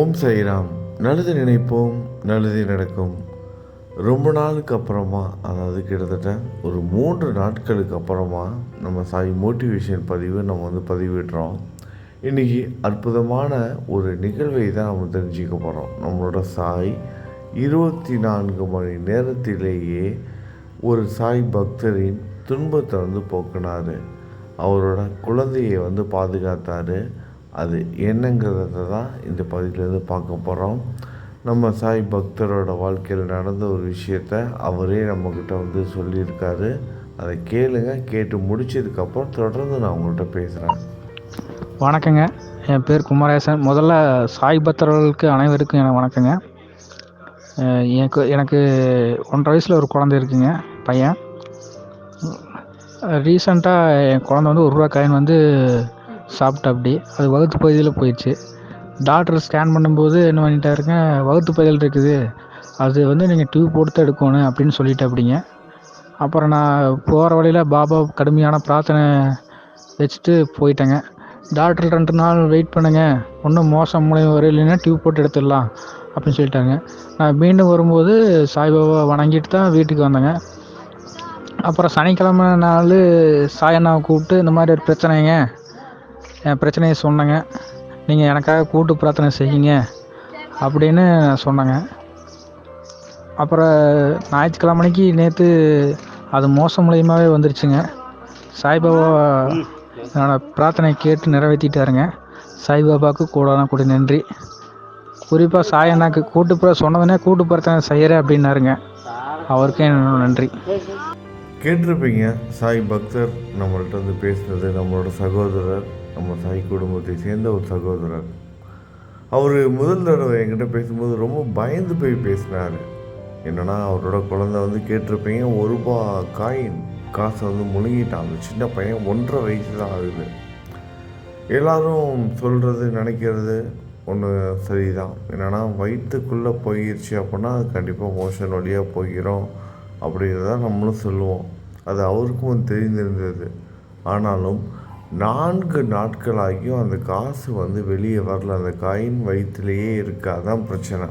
ஓம் சாய்ராம் நல்லது நினைப்போம் நல்லது நடக்கும். ரொம்ப நாளுக்கு அப்புறமா அதாவது கிட்டத்தட்ட ஒரு மூன்று நாட்களுக்கு அப்புறமா நம்ம சாய் மோட்டிவேஷன் பதிவு நம்ம வந்து பதிவிடுறோம். இன்றைக்கி அற்புதமான ஒரு நிகழ்வை தான் நம்ம தெரிஞ்சுக்க போகிறோம் நம்மளோட சாய் இருபத்தி நான்கு மணி நேரத்திலேயே ஒரு சாய் பக்தரின் துன்பத்தை வந்து போக்குனார். அவரோட குழந்தையை வந்து பாதுகாத்தார். அது என்னங்கிறத தான் இந்த பகுதியிலேருந்து பார்க்க போகிறோம். நம்ம சாய் பக்தரோட வாழ்க்கையில் நடந்த ஒரு விஷயத்த அவரே நம்மக்கிட்ட வந்து சொல்லியிருக்காரு. அதை கேளுங்க கேட்டு முடிச்சதுக்கப்புறம் தொடர்ந்து நான் உங்கள்கிட்ட பேசுகிறேன். வணக்கங்க. என் பேர் குமரேசன். முதல்ல சாய் பக்தர்களுக்கு அனைவருக்கும் எனக்கு வணக்கங்க. எனக்கு எனக்கு ஒன்றரை வயசில் ஒரு குழந்தை இருக்குங்க பையன். ரீசண்டாக என் குழந்தை வந்து ஒரு ரூபா காயின் வந்து சாப்பிட்டா அப்படி அது வகுத்து பகுதியில் போயிடுச்சு. டாக்டர் ஸ்கேன் பண்ணும்போது என்ன பண்ணிட்டாருங்க வகுத்து பகுதியில் இருக்குது. அது வந்து நீங்கள் டியூப் போட்டு தான் எடுக்கணும் அப்படின்னு சொல்லிட்டு அப்படிங்க. அப்புறம் நான் போகிற வழியில் பாபா கடுமையான பிரார்த்தனை வச்சுட்டு போயிட்டேங்க. டாக்டர் ரெண்டு நாள் வெயிட் பண்ணுங்க ஒன்றும் மோசம் மூலியம் வரும் இல்லைன்னா டியூப் போட்டு எடுத்துடலாம் அப்படின்னு சொல்லிட்டாங்க. நான் மீண்டும் வரும்போது சாய்பாபா வணங்கிட்டு தான் வீட்டுக்கு வந்தேங்க. அப்புறம் சனிக்கிழமை நாள் சாயண்ணாவை கூப்பிட்டு இந்த மாதிரி ஒரு பிரச்சனைங்க. என் பிரச்சனையை சொன்னேங்க. நீங்கள் எனக்காக கூட்டு பிரார்த்தனை செய்யுங்க அப்படின்னு சொன்னேங்க. அப்புறம் ஞாயிற்றுக்கிழமைக்கு நேற்று அது மோசம் மூலியமாகவே வந்துருச்சுங்க. சாய்பாபா என்னோட பிரார்த்தனை கேட்டு நிறைவேற்றிட்டாருங்க. சாய்பாபாவுக்கு கூடான கூட நன்றி. குறிப்பாக சாயண்ணாக்கு கூட்டு பிர சொன்னதுனே கூட்டு பிரார்த்தனை செய்கிறேன் அப்படின்னாருங்க. அவருக்கே என்னோட நன்றி. கேட்டிருப்பீங்க சாய் பக்தர் நம்மள்ட்ட வந்து பேசுனது நம்மளோட சகோதரர். நம்ம சாய் குடும்பத்தை சேர்ந்த ஒரு சகோதரர். அவர் முதல் தடவை என்கிட்ட பேசும்போது ரொம்ப பயந்து போய் பேசினார். என்னன்னா அவரோட குழந்தை வந்து கேட்டிருப்பீங்க ஒரு ரூபா காயின் காசை வந்து முழுங்கிட்டான் அந்த சின்ன பையன் ஒன்றரை வயசு தான் ஆகுது. எல்லாரும் சொல்கிறது நினைக்கிறது ஒன்று சரிதான். என்னென்னா வயிற்றுக்குள்ளே போயிடுச்சு அப்படின்னா கண்டிப்பாக மோஷன் வழியாக போகிறோம் அப்படிங்கிறத நம்மளும் சொல்லுவோம். அது அவருக்கும் தெரிந்திருந்தது. ஆனாலும் நான்கு நாட்களாகியும் அந்த காசு வந்து வெளியே வரல. அந்த காயின் வயிற்றுலேயே இருக்காதான் பிரச்சனை.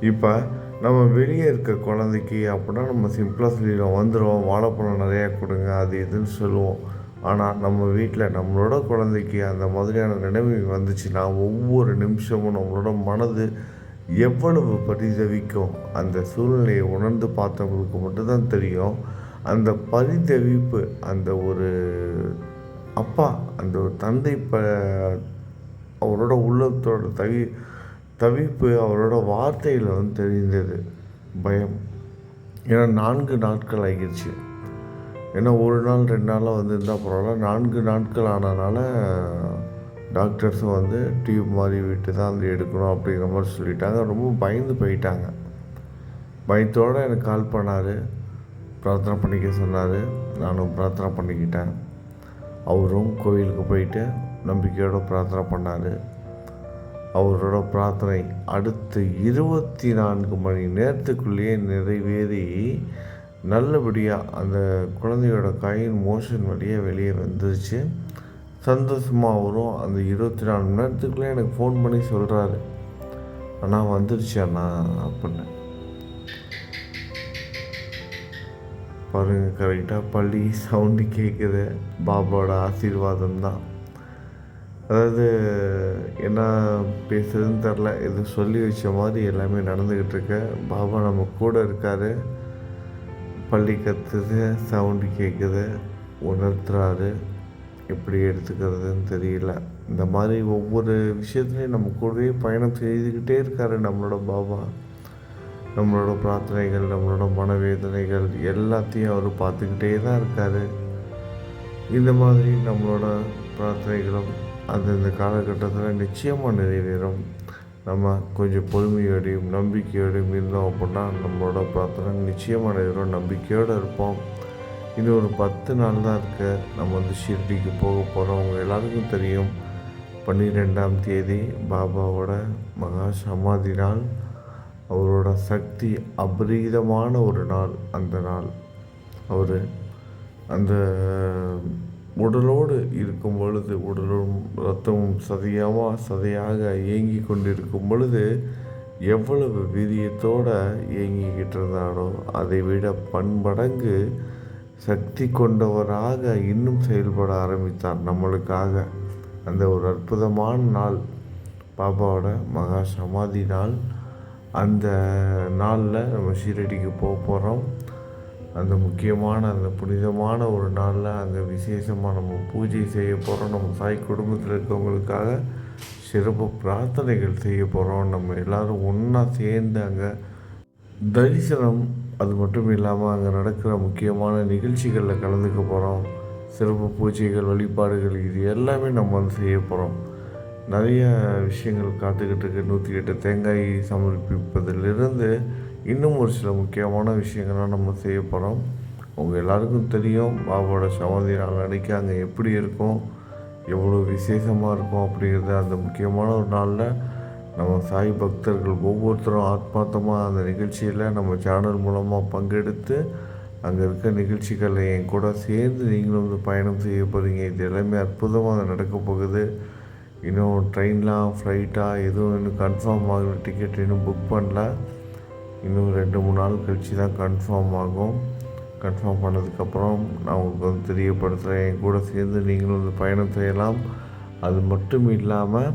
இப்போ நம்ம வெளியே இருக்க குழந்தைக்கு அப்படின்னா நம்ம சிம்பிளாக சொல்லிடுவோம் வந்துடுவோம் வாழைப்பழம் நிறையா கொடுங்க அது இதுன்னு சொல்லுவோம். ஆனால் நம்ம வீட்டில் நம்மளோட குழந்தைக்கு அந்த மாதிரியான நினைவு வந்துச்சுன்னா ஒவ்வொரு நிமிஷமும் நம்மளோட மனது எவ்வளவு பரிதவிக்கும். அந்த சூழ்நிலையை உணர்ந்து பார்த்தவங்களுக்கு மட்டும்தான் தெரியும். அந்த பரிதவிப்பு அந்த ஒரு அப்பா அந்த ஒரு தந்தை ப அவரோட உள்ளத்தோட தவி தவிப்பு அவரோட வார்த்தையில் வந்து தெரிந்தது. பயம். ஏன்னா நான்கு நாட்கள் ஆகிடுச்சு. ஏன்னா ஒரு நாள் ரெண்டு நாளாக வந்து இருந்தால் பரவாயில்ல. நான்கு நாட்கள் ஆனதுனால டாக்டர்ஸும் வந்து டியூப் மாதிரி விட்டு தான் வந்து எடுக்கணும் அப்படிங்கிற மாதிரி சொல்லிட்டாங்க. ரொம்ப பயந்து போயிட்டாங்க. பயத்தோடு எனக்கு கால் பண்ணார். பிரார்த்தனை பண்ணிக்க சொன்னார். நானும் பிரார்த்தனை பண்ணிக்கிட்டேன். அவரும் கோயிலுக்கு போயிட்டு நம்பிக்கையோடு பிரார்த்தனை பண்ணார். அவரோட பிரார்த்தனை அடுத்து இருபத்தி நான்கு மணி நேரத்துக்குள்ளேயே நிறைவேறி நல்லபடியாக அந்த குழந்தையோட கையின் மோஷன் வழியாக வெளியே வந்துருச்சு. சந்தோஷமாக அவரும் அந்த இருபத்தி நாலு மணி நேரத்துக்குள்ளே எனக்கு ஃபோன் பண்ணி சொல்கிறாரு அண்ணா வந்துருச்சு அண்ணா அப்படின்னு. பாருங்கள் கரெக்டாக பள்ளி சவுண்டு கேட்குது பாபாவோட ஆசீர்வாதம் தான் அதாவது என்ன பேசுறதுன்னு தெரில இது சொல்லி வச்ச மாதிரி எல்லாமே நடந்துக்கிட்டு இருக்கு. பாபா நம்ம கூட இருக்கார். பள்ளி கத்துது சவுண்டு கேட்குது உணர்த்துறாரு. எப்படி எடுத்துக்கிறதுன்னு தெரியல. இந்த மாதிரி ஒவ்வொரு விஷயத்துலையும் நம்ம கூடவே பயணம் செய்துக்கிட்டே இருக்காரு நம்மளோட பாபா. நம்மளோட பிரார்த்தனைகள் நம்மளோட மனவேதனைகள் எல்லாத்தையும் அவர் பார்த்துக்கிட்டே தான் இருக்கார். இந்த மாதிரி நம்மளோட பிரார்த்தனைகளும் அந்தந்த காலகட்டத்தில் நிச்சயமாக நிறைவேறும். நம்ம கொஞ்சம் பொறுமையோடையும் நம்பிக்கையோடையும் இருந்தோம் அப்படின்னா நம்மளோட பிரார்த்தனை நிச்சயமாக நிறைவேறும். நம்பிக்கையோடு இருப்போம். இன்னும் ஒரு பத்து நாள் தான் இருக்க. நம்ம வந்து ஷிர்டிக்கு போக போகிறோம் எல்லாருக்கும் தெரியும். பன்னிரெண்டாம் தேதி பாபாவோட மகா சமாதி நாள். அவரோட சக்தி அபரீதமான ஒரு நாள் அந்த நாள். அவர் அந்த உடலோடு இருக்கும் பொழுது உடலும் ரத்தமும் சதையாக சதையாக இயங்கி கொண்டிருக்கும் பொழுது எவ்வளவு வீரியத்தோடு இயங்கிக்கிட்டு இருந்தாரோ அதை விட பன்மடங்கு சக்தி கொண்டவராக இன்னும் செயல்பட ஆரம்பித்தார் நம்மளுக்காக. அந்த ஒரு அற்புதமான நாள் பாபாவோட மகா சமாதி நாள். அந்த நாளில் நம்ம ஷீரடிக்கு போக போகிறோம் அந்த முக்கியமான அந்த புனிதமான ஒரு நாளில் அங்கே விசேஷமாக நம்ம பூஜை செய்ய போகிறோம் நம்ம சாய் குடும்பத்தில் இருக்கவங்களுக்காக சிறப்பு பிரார்த்தனைகள் செய்ய போகிறோம் நம்ம எல்லோரும் ஒன்றா சேர்ந்து அங்கே தரிசனம் அது மட்டும் இல்லாமல் அங்கே நடக்கிற முக்கியமான நிகழ்ச்சிகளில் கலந்துக்க போகிறோம் சிறப்பு பூஜைகள் வழிபாடுகள் இது எல்லாமே நம்ம வந்து செய்ய போகிறோம் நிறைய விஷயங்கள் காத்துக்கிட்டு இருக்கு. நூற்றி எட்டு தேங்காய் சமர்ப்பிப்பதிலிருந்து இன்னும் ஒரு சில முக்கியமான விஷயங்கள்லாம் நம்ம செய்ய போகிறோம் உங்கள் எல்லாருக்கும் தெரியும் பாபாவோட சமாதி நாள் அன்றைக்கி அங்கே எப்படி இருக்கும் எவ்வளோ விசேஷமாக இருக்கும் அப்படிங்கிறது. அந்த முக்கியமான ஒரு நாளில் நம்ம சாய் பக்தர்கள் ஒவ்வொருத்தரும் ஆத்மார்த்தமாக அந்த நிகழ்ச்சியில் நம்ம சேனல் மூலமாக பங்கெடுத்து அங்கே இருக்க நிகழ்ச்சிகளை என் கூட சேர்ந்து நீங்களும் வந்து பயணம் செய்ய போகிறீங்க இது எல்லாமே அற்புதமாக நடக்க போகுது. இன்னும் ட்ரெயின்லாம் ஃப்ளைட்டாக எதுவும் இன்னும் கன்ஃபார்ம் ஆகல டிக்கெட் இன்னும் புக் பண்ணல. இன்னும் ரெண்டு மூணு நாள் கழித்து தான் கன்ஃபார்ம் ஆகும். கன்ஃபார்ம் பண்ணதுக்கப்புறம் நான் உங்களுக்கு வந்து தெரியப்படுத்துகிறேன் என் கூட சேர்ந்து நீங்களும் வந்து பயணம் செய்யலாம். அது மட்டும் இல்லாமல்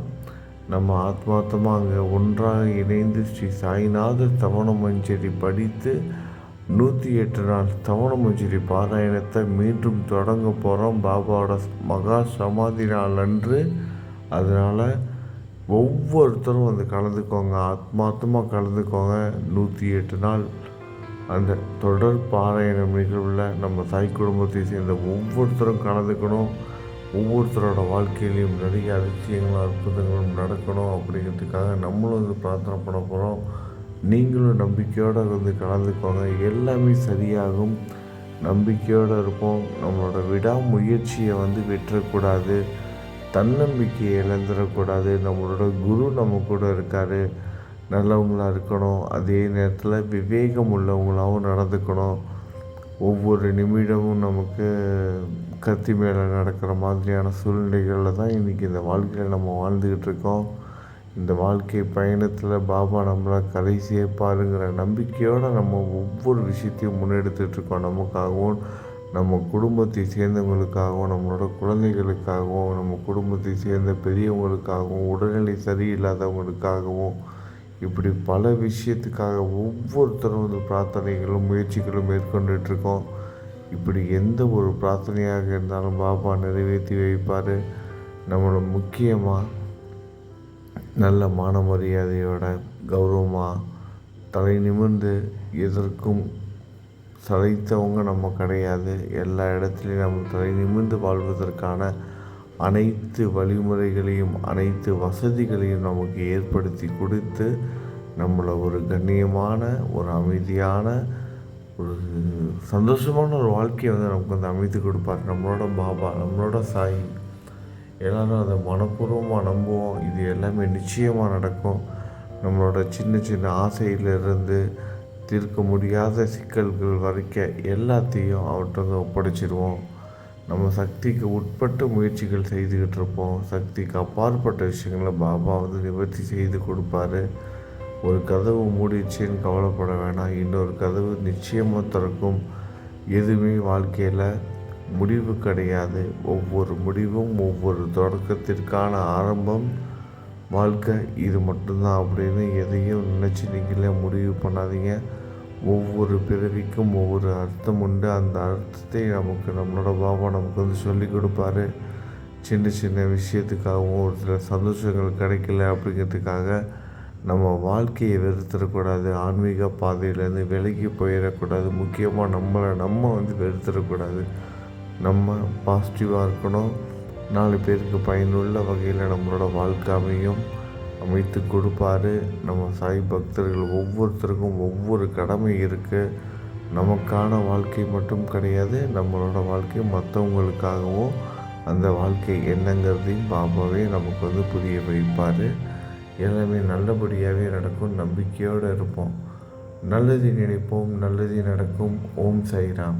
நம்ம ஆத்மார்த்தமாக அங்கே ஒன்றாக இணைந்து ஸ்ரீ சாய்நாத தவண மஞ்சரி படித்து நூற்றி எட்டு நாள் தவண மஞ்சரி பாராயணத்தை மீண்டும் தொடங்க போகிறோம் பாபாவோட மகா சமாதி நாள் அன்று அதனால் ஒவ்வொருத்தரும் வந்து கலந்துக்கோங்க ஆத்மார்த்தமாக கலந்துக்கோங்க. நூற்றி எட்டு நாள் அந்த தொடர் பாராயணம் நிகழ்வில் நம்ம தாய் குடும்பத்தை சேர்ந்த ஒவ்வொருத்தரும் கலந்துக்கணும். ஒவ்வொருத்தரோட வாழ்க்கையிலையும் நிறைய அதிசயங்களும் அற்புதங்களும் நடக்கணும் அப்படிங்கிறதுக்காக நம்மளும் வந்து பிரார்த்தனை பண்ண போகிறோம் நீங்களும் நம்பிக்கையோடு வந்து கலந்துக்கோங்க. எல்லாமே சரியாகும். நம்பிக்கையோடு இருப்போம். நம்மளோட விடாமுயற்சியை வந்து வெற்றக்கூடாது தன்னம்பிக்கையை இழந்துடக்கூடாது. நம்மளோட குரு நம்ம கூட இருக்கார். நல்லவங்களாக இருக்கணும். அதே நேரத்தில் விவேகம் உள்ளவங்களாகவும் நடந்துக்கணும். ஒவ்வொரு நிமிடமும் நமக்கு கத்தி மேலே நடக்கிற மாதிரியான சூழ்நிலைகளில் தான் இன்றைக்கி இந்த வாழ்க்கையில் நம்ம வாழ்ந்துக்கிட்டு இருக்கோம். இந்த வாழ்க்கை பயணத்தில் பாபா நம்மளை கரை சேர்ப்பாருங்கிற நம்பிக்கையோடு நம்ம ஒவ்வொரு விஷயத்தையும் முன்னெடுத்துட்ருக்கோம் நமக்காகவும் நம்ம குடும்பத்தை சேர்ந்தவங்களுக்காகவும் நம்மளோட குழந்தைகளுக்காகவும் நம்ம குடும்பத்தை சேர்ந்த பெரியவங்களுக்காகவும் உடல்நிலை சரியில்லாதவங்களுக்காகவும் இப்படி பல விஷயத்துக்காக ஒவ்வொருத்தரும் வந்து பிரார்த்தனைகளும் முயற்சிகளும் மேற்கொண்டுட்ருக்கோம். இப்படி எந்த ஒரு பிரார்த்தனையாக இருந்தாலும் பாபா நிறைவேற்றி வைப்பார். நம்மளை முக்கியமாக நல்ல மான மரியாதையோட கௌரவமாக தலை நிமிர்ந்து எதற்கும் சளைத்தவங்க நம்ம கிடையாது. எல்லா இடத்துலையும் நம்ம தலை நிமிர்ந்து வாழ்வதற்கான அனைத்து வழிமுறைகளையும் அனைத்து வசதிகளையும் நமக்கு ஏற்படுத்தி கொடுத்து நம்மளை ஒரு கண்ணியமான ஒரு அமைதியான ஒரு சந்தோஷமான ஒரு வாழ்க்கையை வந்து நமக்கு வந்து அமைத்து கொடுப்பார். நம்மளோட பாபா நம்மளோட சாய். எல்லோரும் அதை மனப்பூர்வமாக நம்புவோம். இது எல்லாமே நிச்சயமாக நடக்கும். நம்மளோட சின்ன சின்ன ஆசையிலிருந்து தீர்க்க முடியாத சிக்கல்கள் வரைக்க எல்லாத்தையும் அவர்கிட்ட ஒப்படைச்சிடுவோம் நம்ம சக்திக்கு உட்பட்ட முயற்சிகள் செய்துக்கிட்டு இருப்போம். சக்திக்கு அப்பாற்பட்ட விஷயங்களை பாபா வந்து நிவர்த்தி செய்து கொடுப்பாரு. ஒரு கதவு மூடிச்சுன்னு கவலைப்பட வேணாம். இன்னொரு கதவு நிச்சயமாக திறக்கும். எதுவுமே வாழ்க்கையில் முடிவு கிடையாது. ஒவ்வொரு முடிவும் ஒவ்வொரு தொடக்கத்திற்கான ஆரம்பம் வாழ்க்கை இது மட்டும்தான் அப்படின்னு எதையும் நினச்சி நீங்களே முடிவு பண்ணாதீங்க. ஒவ்வொரு பிறவிக்கும் ஒவ்வொரு அர்த்தம் உண்டு. அந்த அர்த்தத்தை நமக்கு நம்மளோட பாபா நமக்கு வந்து சொல்லி கொடுப்பாரு. சின்ன சின்ன விஷயத்துக்காகவும் ஒரு சில சந்தோஷங்கள் கிடைக்கல அப்படிங்கிறதுக்காக நம்ம வாழ்க்கையை வெறுத்துடக்கூடாது ஆன்மீக பாதையிலேருந்து விலகி போயிடக்கூடாது. முக்கியமாக நம்மளை நம்ம வந்து வெறுத்துடக்கூடாது நம்ம பாசிட்டிவாக இருக்கணும். நாலு பேருக்கு பயனுள்ள வகையில் நம்மளோட வாழ்க்கை அமையும். அமைத்து கொடுப்பாரு. நம்ம சாய் பக்தர்கள் ஒவ்வொருத்தருக்கும் ஒவ்வொரு கடமை இருக்குது நமக்கான வாழ்க்கை மட்டும் கிடையாது நம்மளோட வாழ்க்கை மற்றவங்களுக்காகவும் அந்த வாழ்க்கை என்னங்கிறதையும் பாபாவே நமக்கு வந்து புரிய வைப்பார். எல்லாமே நல்லபடியாகவே நடக்கும். நம்பிக்கையோடு இருப்போம். நல்லது நினைப்போம். நல்லது நடக்கும். ஓம் சைராம்